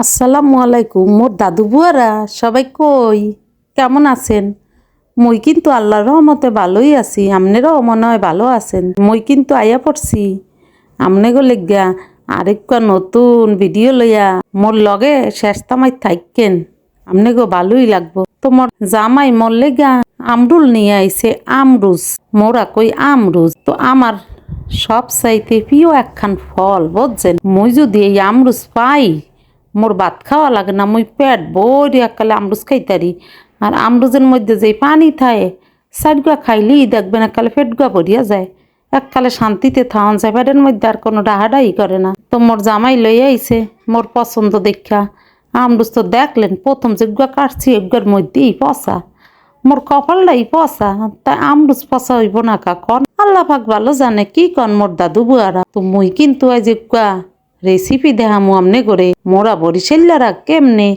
আসসালামু আলাইকুম, মোর দাদু বুয়ারা, সবাই কই? কেমন আছেন? মই কিন্তু আল্লাহর রহমতে ভালোই আছি, আমনেরও মনে হয় ভালো আছেন। মই কিন্তু আইয়া পড়ছি। আমনে গো লেগা আরেকটা নতুন ভিডিও লইয়া মোর লগে শেষ তামাই থাকেন আমনে গো ভালোই লাগবো। তোমার জামাই মোর লেগা আমরুল নিয়ে আইছে আমরুজ, মোরা কই আমরুজ। তো আমার সব চাইতে প্রিয় একখান ফল, বুঝছেন? মই যদি এই আমরুজ পাই মোর ভাত খাওয়া লাগে না, মুই পেট ভরি এককালে আমরুজ খাইতারি। আর আমরুজের মধ্যে যে পানি থাকে সাইডগুয়া খাইলেই দেখবেন এককালে পেটগুয়া ভরিয়া যায়। এককালে শান্তিতে থাওয়ান যায়, পেটের মধ্যে আর কোনো ডাহাডাই করে না। তো মোর জামাই লই আইছে, মোর পছন্দ দেখা। আমরুজ তো দেখলেন, প্রথম যেগুয়া কাটছি এগুয়ার মধ্যেই পচা। মোর কপালটাই পচা, তাই আমরুজ পচা হইব না কা কন আল্লাহ পাক ভালো জানে, কি কন মোর দাদু বুয়ারা। তো মুই কিন্তু আজ কুয়া রেসিপি দেখামু আমনে করে। মোরা বরিশেল্লারা কেমনে?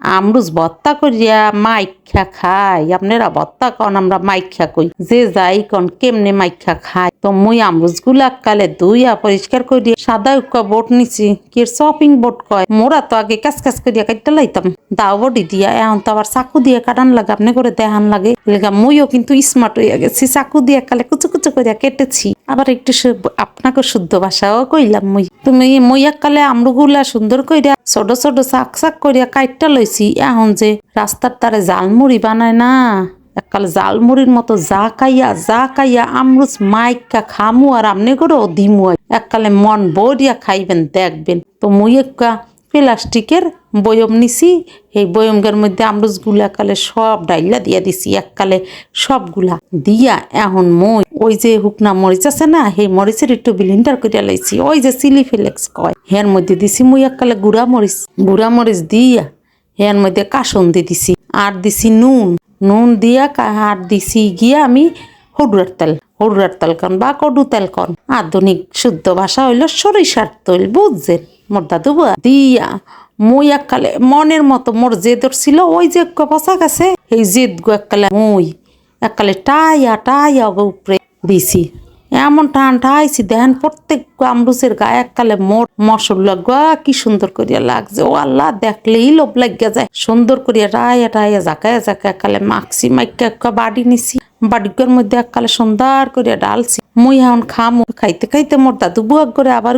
আমরুজ বত্তা করিয়া মাইখ্যা খাই। আপনারা বত্তা কন, আমরা মাইখ্যা কই। যে যাই কন, কেমনে মাইখ্যা খাই? তো মুই আমরুজগুলা কালে ধুইয়া পরিষ্কার করিয়া সাদা উকা বোট নিছি কি শপিং বোট কয়, মোরা তো আগে কাজ কাজ করিয়া কাটতে লাইতাম। দাও বডি দিয়া, এখন তো আবার চাকু দিয়ে কাটান লাগে, আপনি করে দেখান লাগে। লেগা মুইও কিন্তু স্মার্ট হইয়া গেছি, চাকু দিয়ে কালে কুচু কুচু করিয়া কেটেছি। আবার একটু আপনাকে শুদ্ধ ভাষাও কইলাম মুই। তুমি মুই কালে আমরুগুলা সুন্দর কইরা, ছোট ছোট চাক চাক করিয়া কাইটটা লইছি, এখন যে রাস্তার তারে জালমুড়ি বানায় না। এককাল জালমুড়ির মতো যা খাইয়া যা খাইয়া আমরুজ মাইকা খামু আর আমনে করে দিমু। এককালে মন বরিয়া খাইবেন, দেখবেন। তো মুই একটা প্লাস্টিকের বয়ম নিছি, এই বয়মটার মধ্যে আমরুজগুলা কালে সব ডাইলা দিয়া দিছি, এককালে সবগুলা। দিয়া এখন মই ওই যে হুকনা মরিচ আছে না, সেই মরিচের একটু বিলিন্ডার করিয়া লাইছি, ওই যে চিলি ফ্লেক্স কয়, হের মধ্যে দিছি মুই এককালে গুড়া মরিচ। গুড়া মরিচ দিয়া হের মধ্যে কাসন্দি দিছি, আর দিছি নুন। নুন দিয়া আর দিছি গিয়া আমি হডুয়ার তেল হডুয়ার তেল কন বা কডু তেল কন। আধুনিক শুদ্ধ ভাষা হইল সরিষার তৈল, বুঝছেন? মোর দাদু দিয়া, মুই এককালে মনের মতো মোর যে ছিল ওই যে পচা গেছে এই জেদ গো এককালে মুই, এককালে টাইয়া টাইয়া উপরে দিছি। এমন টান ঠাইছি, দেখেন প্রত্যেক আমরুচের গায়ে এককালে মোট মশলা গা কি সুন্দর করিয়া লাগছে। ও আল্লাহ, দেখলেই লোভ লাগিয়া যায়। সুন্দর করিয়া রায় টাইয়া জাকায় জাকায় এককালে মাখছি মাইকা একটা বাড়ি নিছি। বাড়ির মধ্যে এককালে সুন্দর করিয়া ডালছি মুই এখন খামু, খাইতে খাইতে মোর দাদু বুয়াক করে আবার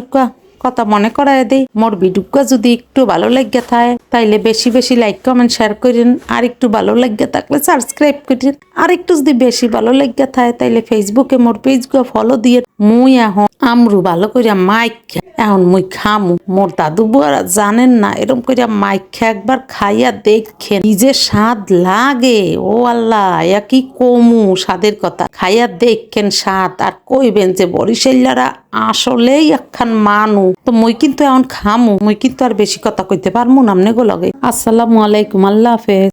কথা মনে করায় দেই। মোর ভিডিওটা যদি একটু ভালো লাগিয়া থাকে, তাইলে বেশি বেশি লাইক কমেন্ট শেয়ার করেন। আর একটু ভালো লাগিয়া থাকলে সাবস্ক্রাইব করেন। আর একটু যদি বেশি ভালো লাগিয়া থাকে, তাইলে ফেসবুকে মোর পেজগুলো ফলো দিয়ে মুই এখন আমরু ভালো করিয়া মাইক এখন মুই খামু। মোর দাদু বুয়ারা জানেন না, এরম করিয়া মাইক একবার খাইয়া দেখেন। কি যে স্বাদ লাগে, ও আল্লাহ কি কমু স্বাদের কথা। খাইয়া দেখেন স্বাদ, আর কইবেন যে বরিশাল্লারা আসলেই একখান মানু। তো মুই কিন্তু এখন খামু, মুই কিন্তু আর বেশি কথা কইতে পারমু না আমনে গো লগে। আসসালামু আলাইকুম, আল্লাহ হাফেজ।